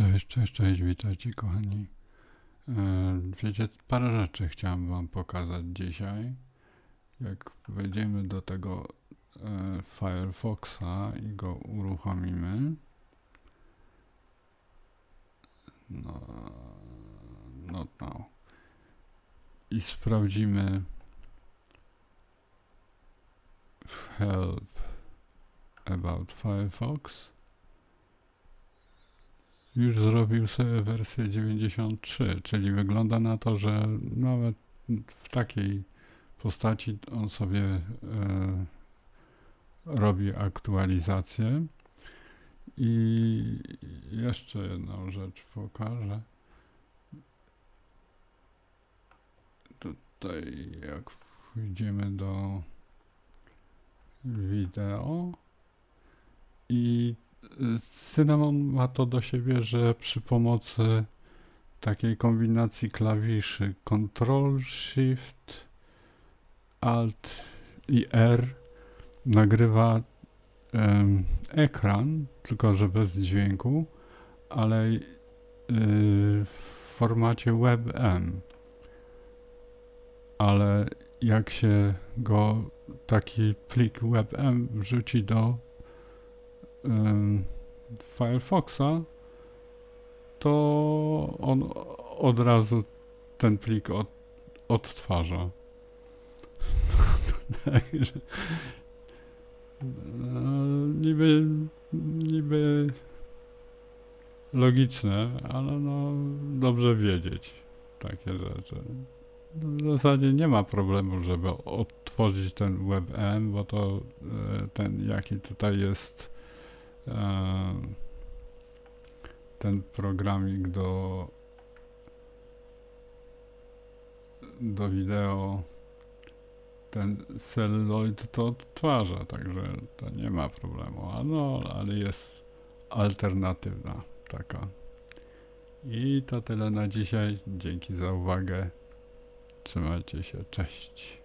Cześć, cześć, cześć, witajcie kochani. E, Wiecie, parę rzeczy chciałem wam pokazać dzisiaj. Jak wejdziemy do tego e, Firefoxa i go uruchomimy. No, not now. I sprawdzimy help about Firefox już zrobił sobie wersję 93, czyli wygląda na to, że nawet w takiej postaci on sobie e, robi aktualizację. I jeszcze jedną rzecz pokażę. Tutaj jak wejdziemy do wideo i Cynamon ma to do siebie, że przy pomocy takiej kombinacji klawiszy Ctrl, Shift, Alt i R nagrywa em, ekran, tylko że bez dźwięku, ale y, w formacie WebM. Ale jak się go taki plik WebM wrzuci do em, Firefoxa, to on od razu ten plik od, odtwarza. Także no, niby, niby logiczne, ale no dobrze wiedzieć takie rzeczy. W zasadzie nie ma problemu, żeby odtworzyć ten WebM, bo to e, ten jaki tutaj jest e, ten programik do do wideo ten celluloid to odtwarza, także to nie ma problemu. A no, ale jest alternatywna taka. I to tyle na dzisiaj. Dzięki za uwagę. Trzymajcie się. Cześć.